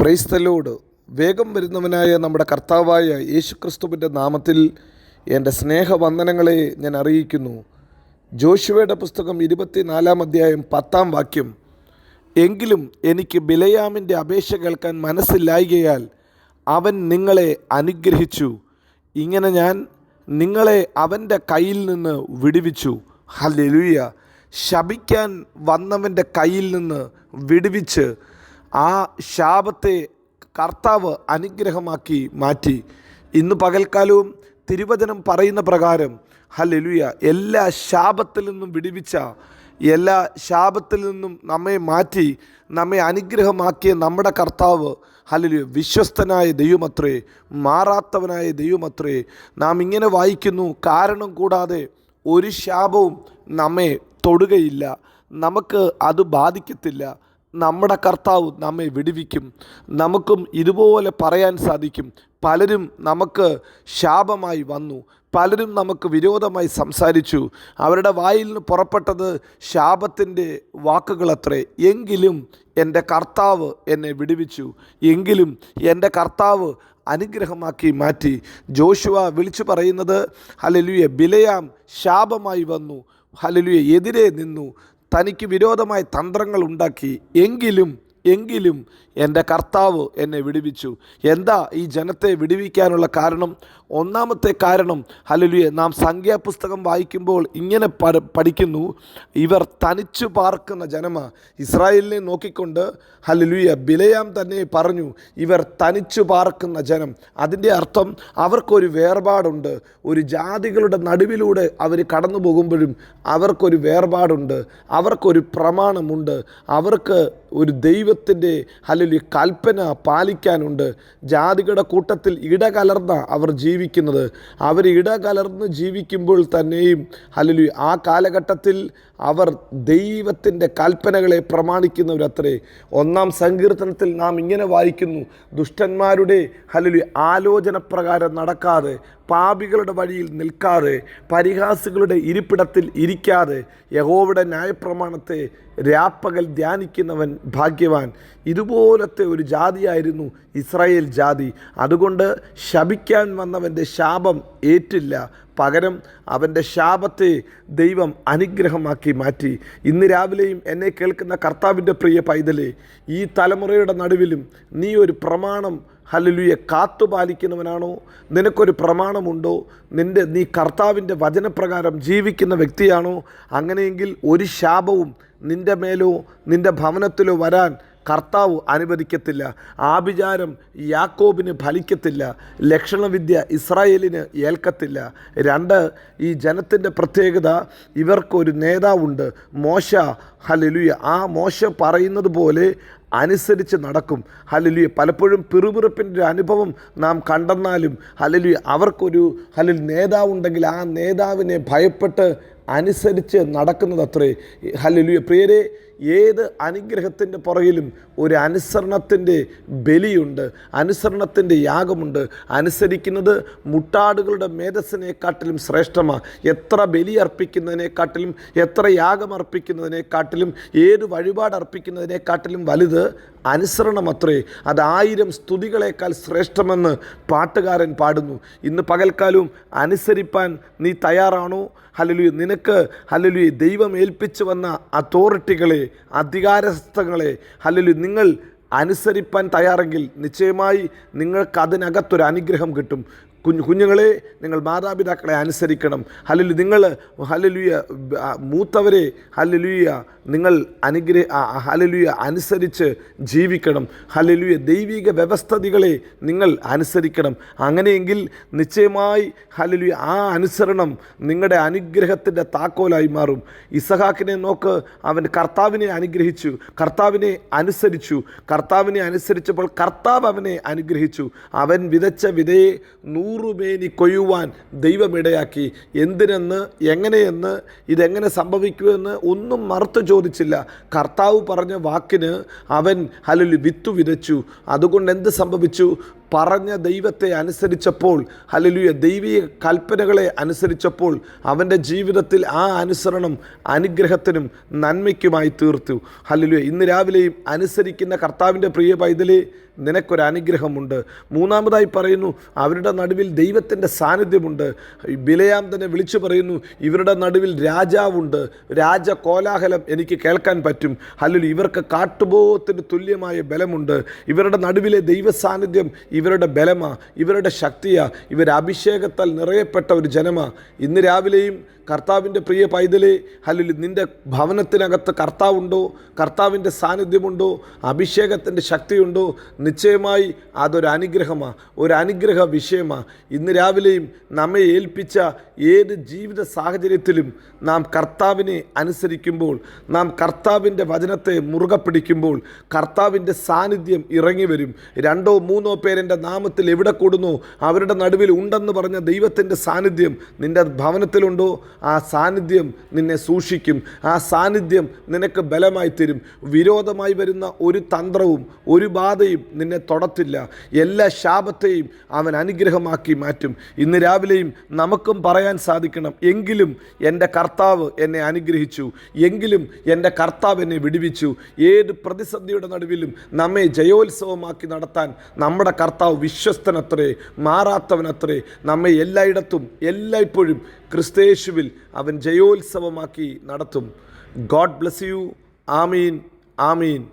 Praise the Lord വേഗം വരുന്നവനായ നമ്മുടെ കർത്താവായ യേശുക്രിസ്തുവിന്റെ നാമത്തിൽ എന്റെ സ്നേഹവന്ദനങ്ങളെ ഞാൻ അറിയിക്കുന്നു. ജോഷുവയുടെ പുസ്തകം ഇരുപത്തിനാലാം അധ്യായം പത്താം വാക്യം. എങ്കിലും എനിക്ക് ബിലയാമിന്റെ അപേക്ഷ കേൾക്കാൻ മനസ്സില്ലായികയാൽ അവൻ നിങ്ങളെ അനുഗ്രഹിച്ചു. ഇങ്ങനെ ഞാൻ നിങ്ങളെ അവന്റെ കയ്യിൽ നിന്ന് വിടുവിച്ചു. ഹല്ലേലൂയ. ശപിക്കാൻ വന്നവന്റെ കയ്യിൽ നിന്ന് വിടുവിച്ച് ആ ശാപത്തെ കർത്താവ് അനുഗ്രഹമാക്കി മാറ്റി. ഇന്ന് പകൽക്കാലവും തിരുവചനം പറയുന്ന പ്രകാരം ഹലലുയ എല്ലാ ശാപത്തിൽ നിന്നും വിടിവിച്ച എല്ലാ ശാപത്തിൽ നിന്നും നമ്മെ മാറ്റി നമ്മെ അനുഗ്രഹമാക്കിയ നമ്മുടെ കർത്താവ് ഹല്ലേലൂയ വിശ്വസ്തനായ ദൈവമത്രേ മാറാത്തവനായ ദൈവമത്രേ നാം ഇങ്ങനെ വായിക്കുന്നു കാരണം കൂടാതെ ഒരു ശാപവും നമ്മെ തൊടുകയില്ല നമുക്ക് അത് ബാധിക്കത്തില്ല. നമ്മുടെ കർത്താവ് നമ്മെ വിടുവിക്കും. നമുക്കും ഇതുപോലെ പറയാൻ സാധിക്കും. പലരും നമുക്ക് ശാപമായി വന്നു. പലരും നമുക്ക് വിരോധമായി സംസാരിച്ചു. അവരുടെ വായിൽ നിന്ന് പുറപ്പെട്ടത് ശാപത്തിന്റെ വാക്കുകളത്രേ. എങ്കിലും എന്റെ കർത്താവ് എന്നെ വിടുവിച്ചു. എങ്കിലും എന്റെ കർത്താവ് അനുഗ്രഹമാക്കി മാറ്റി. ജോഷുവ വിളിച്ചു പറയുന്നത് ഹലലുയെ ബിലയാം ശാപമായി വന്നു. ഹലലുയെ എതിരെ നിന്നു. തനിക്ക് വിരോധമായ തന്ത്രങ്ങൾ ഉണ്ടാക്കി എങ്കിലും എങ്കിലും എന്റെ കർത്താവ് എന്നെ വിടുവിച്ചു. എന്താ ഈ ജനത്തെ വിടുവിക്കാനുള്ള കാരണം? ഒന്നാമത്തെ കാരണം ഹലലുയെ നാം സംഖ്യാപുസ്തകം വായിക്കുമ്പോൾ ഇങ്ങനെ പഠിക്കുന്നു ഇവർ തനിച്ചു പാർക്കുന്ന ജനമ. ഇസ്രായേലിനെ നോക്കിക്കൊണ്ട് ഹലലുയ ബിലയാം തന്നെ പറഞ്ഞു ഇവർ തനിച്ചു പാർക്കുന്ന ജനം. അതിന്റെ അർത്ഥം അവർക്കൊരു വേർപാടുണ്ട്. ഒരു ജാതികളുടെ നടുവിലൂടെ അവർ കടന്നു പോകുമ്പോഴും അവർക്കൊരു വേർപാടുണ്ട്. അവർക്കൊരു പ്രമാണമുണ്ട്. അവർക്ക് ഒരു ദൈവത്തിന്റെ അല്ലെങ്കിൽ കൽപ്പന പാലിക്കാനുണ്ട്. ജാതികളുടെ കൂട്ടത്തിൽ ഇടകലർന്ന അവർ ജീവിക്കുന്നത്. അവർ ഇടകലർന്ന് ജീവിക്കുമ്പോൾ തന്നെയും അല്ലെങ്കിൽ ആ കാലഘട്ടത്തിൽ അവർ ദൈവത്തിന്റെ കൽപ്പനകളെ പ്രമാണിക്കുന്നവരത്രേ. ഒന്നാം സങ്കീർത്തനത്തിൽ നാം ഇങ്ങനെ വായിക്കുന്നു. ദുഷ്ടന്മാരുടെ അല്ലെങ്കിൽ ആലോചന പ്രകാരം നടക്കാതെ പാപികളുടെ വഴിയിൽ നിൽക്കാതെ പരിഹാസികളുടെ ഇരിപ്പിടത്തിൽ ഇരിക്കാതെ യഹോവിടെ ന്യായപ്രമാണത്തെ രാപ്പകൽ ധ്യാനിക്കുന്നവൻ ഭാഗ്യവാൻ. ഇതുപോലത്തെ ഒരു ജാതിയായിരുന്നു ഇസ്രായേൽ ജാതി. അതുകൊണ്ട് ശപിക്കാൻ വന്നവന്റെ ശാപം ഏറ്റില്ല. പകരം അവന്റെ ശാപത്തെ ദൈവം അനുഗ്രഹമാക്കി മാറ്റി. ഇന്ന് രാവിലെയും എന്നെ കേൾക്കുന്ന കർത്താവിന്റെ പ്രിയ പൈതലെ ഈ തലമുറയുടെ നടുവിലും നീ ഒരു പ്രമാണം ഹലലുയെ കാത്തുപാലിക്കുന്നവനാണോ? നിനക്കൊരു പ്രമാണമുണ്ടോ? നിന്റെ നീ കർത്താവിന്റെ വചനപ്രകാരം ജീവിക്കുന്ന വ്യക്തിയാണോ? അങ്ങനെയെങ്കിൽ ഒരു ശാപവും നിന്റെ മേലോ നിന്റെ ഭവനത്തിലോ വരാൻ കർത്താവ് അനുവദിക്കത്തില്ല. ആഭിചാരം യാക്കോബിന് ഫലിക്കത്തില്ല. ലക്ഷണവിദ്യ ഇസ്രായേലിന് ഏൽക്കത്തില്ല. രണ്ട് ഈ ജനത്തിന്റെ പ്രത്യേകത ഇവർക്കൊരു നേതാവുണ്ട്. മോശ ഹലലുയ ആ മോശ പറയുന്നത് പോലെ അനുസരിച്ച് നടക്കും. ഹലലുയ പലപ്പോഴും പിറുപിറുപ്പിന്റെ ഒരു അനുഭവം നാം കണ്ടെന്നാലും ഹലലുയ അവർക്കൊരു ഹലിൽ നേതാവുണ്ടെങ്കിൽ ആ നേതാവിനെ ഭയപ്പെട്ട് അനുസരിച്ച് നടക്കുന്നത് അത്രേ ഹലലുയ പ്രിയരെ ഏത് അനുഗ്രഹത്തിന്റെ പുറകിലും ഒരു അനുസരണത്തിന്റെ ബലിയുണ്ട് അനുസരണത്തിന്റെ യാഗമുണ്ട്. അനുസരിക്കുന്നത് മുട്ടാടുകളുടെ മേധസ്സിനെക്കാട്ടിലും ശ്രേഷ്ഠമാണ് എത്ര ബലി അർപ്പിക്കുന്നതിനെക്കാട്ടിലും എത്ര യാഗം അർപ്പിക്കുന്നതിനെക്കാട്ടിലും ഏത് വഴിപാട് അർപ്പിക്കുന്നതിനെക്കാട്ടിലും വലുത് അനുസരണമത്രേ. അത് ആയിരം സ്തുതികളേക്കാൾ ശ്രേഷ്ഠമെന്ന് പാട്ടുകാരൻ പാടുന്നു. ഇന്ന് പകൽക്കാലവും അനുസരിപ്പാൻ നീ തയ്യാറാണോ? ഹലലു നിനക്ക് ഹലലു ദൈവം ഏൽപ്പിച്ചു വന്ന അതോറിറ്റികളെ അധികാരസ്ഥങ്ങളെ ഹലലു നിങ്ങൾ അനുസരിപ്പാൻ തയ്യാറെങ്കിൽ നിശ്ചയമായി നിങ്ങൾക്ക് അതിനകത്തൊരു അനുഗ്രഹം കിട്ടും. കുഞ്ഞു കുഞ്ഞുങ്ങളെ നിങ്ങൾ മാതാപിതാക്കളെ അനുസരിക്കണം. ഹലലു നിങ്ങൾ ഹലലുയ മൂത്തവരെ ഹലലുയ നിങ്ങൾ അനുഗ്രഹ ഹലലുയ അനുസരിച്ച് ജീവിക്കണം. ഹലലുയ ദൈവിക വ്യവസ്ഥതികളെ നിങ്ങൾ അനുസരിക്കണം. അങ്ങനെയെങ്കിൽ നിശ്ചയമായി ഹലലുയ ആ അനുസരണം നിങ്ങളുടെ അനുഗ്രഹത്തിന്റെ താക്കോലായി മാറും. ഇസഹാക്കിനെ നോക്ക് അവൻ കർത്താവിനെ അനുഗ്രഹിച്ചു കർത്താവിനെ അനുസരിച്ചു കർത്താവിനെ അനുസരിച്ചപ്പോൾ കർത്താവ് അവനെ അനുഗ്രഹിച്ചു. അവൻ വിതച്ച വിതയെ നൂറുമേനി കൊയ്യുവാൻ ദൈവമിടയാക്കി എന്തിനെന്ന് എങ്ങനെയെന്ന് ഇതെങ്ങനെ സംഭവിക്കുമെന്ന് ഒന്നും മറുത്ത് ചോദിച്ചില്ല. കർത്താവ് പറഞ്ഞ വാക്കിന് അവൻ അല്ലെങ്കിൽ വിത്തു വിതച്ചു. അതുകൊണ്ട് എന്ത് സംഭവിച്ചു? പറഞ്ഞ ദൈവത്തെ അനുസരിച്ചപ്പോൾ ഹലലുയ ദൈവീയ കൽപ്പനകളെ അനുസരിച്ചപ്പോൾ അവന്റെ ജീവിതത്തിൽ ആ അനുസരണം അനുഗ്രഹത്തിനും നന്മയ്ക്കുമായി തീർത്തു. ഹലലുയ ഇന്ന് രാവിലെയും അനുസരിക്കുന്ന കർത്താവിന്റെ പ്രിയ പൈതലേ നിനക്കൊരു അനുഗ്രഹമുണ്ട് മൂന്നാമതായി പറയുന്നു അവരുടെ നടുവിൽ ദൈവത്തിന്റെ സാന്നിധ്യമുണ്ട്. ബിലയാം തന്നെ വിളിച്ചു പറയുന്നു ഇവരുടെ നടുവിൽ രാജാവുണ്ട്. രാജ കോലാഹലം എനിക്ക് കേൾക്കാൻ പറ്റും. അല്ലെങ്കിൽ ഇവർക്ക് കാട്ടുബോധത്തിന് തുല്യമായ ബലമുണ്ട്. ഇവരുടെ നടുവിലെ ദൈവ സാന്നിധ്യം ഇവരുടെ ബലമാ ഇവരുടെ ശക്തിയാ. ഇവർ അഭിഷേകത്താൽ നിറയപ്പെട്ട ഒരു ജനമാ. ഇന്ന് രാവിലെയും കർത്താവിന്റെ പ്രിയ പൈതലേ അല്ലെങ്കിൽ നിന്റെ ഭവനത്തിനകത്ത് കർത്താവുണ്ടോ? കർത്താവിന്റെ സാന്നിധ്യമുണ്ടോ? അഭിഷേകത്തിന്റെ ശക്തിയുണ്ടോ? നിശ്ചയമായി അതൊരു അനുഗ്രഹമാണ് ഒരു അനുഗ്രഹ വിഷയമാണ് ഇന്ന് രാവിലെയും നമ്മെ ഏൽപ്പിച്ച ഏത് ജീവിത സാഹചര്യത്തിലും നാം കർത്താവിനെ അനുസരിക്കുമ്പോൾ നാം കർത്താവിന്റെ വചനത്തെ മുറുകെ പിടിക്കുമ്പോൾ കർത്താവിന്റെ സാന്നിധ്യം ഇറങ്ങി വരും. രണ്ടോ മൂന്നോ പേരെന്റെ നാമത്തിൽ എവിടെ കൂടുന്നു? അവരുടെ നടുവിൽ ഉണ്ടെന്ന് പറഞ്ഞ ദൈവത്തിന്റെ സാന്നിധ്യം നിന്റെ ഭവനത്തിലുണ്ടോ? ആ സാന്നിധ്യം നിന്നെ സൂക്ഷിക്കും. ആ സാന്നിധ്യം നിനക്ക് ബലമായി തരും. വിരോധമായി വരുന്ന ഒരു തന്ത്രവും ഒരു ബാധയും നിന്നെ തൊടത്തില്ല. എല്ലാ ശാപത്തെയും അവൻ അനുഗ്രഹമാക്കി മാറ്റും. ഇന്ന് രാവിലെയും നമുക്കും പറയാൻ സാധിക്കണം. എങ്കിലും എന്റെ കർത്താവ് എന്നെ അനുഗ്രഹിച്ചു. എങ്കിലും എന്റെ കർത്താവ് എന്നെ വിടുവിച്ചു. ഏത് പ്രതിസന്ധിയുടെ നടുവിലും നമ്മെ ജയോത്സവമാക്കി നടത്താൻ നമ്മുടെ കർത്താവ് വിശ്വസ്തനത്രേ മാറാത്തവനത്രേ നമ്മെ എല്ലായിടത്തും എല്ലായ്പ്പോഴും ക്രിസ്തയേശുവിൽ അവൻ ജയോത്സവമാക്കി നടത്തും. ഗോഡ് ബ്ലസ് യു ആമീൻ. ആമീൻ.